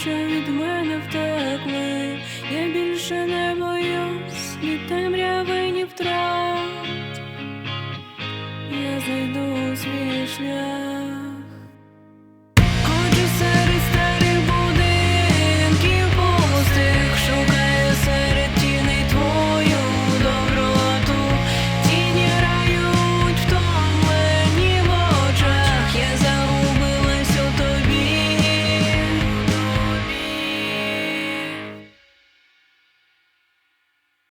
наче від мене втекли, я більше не боюсь, ні темряви, ні втрат, я зайду свій шлях.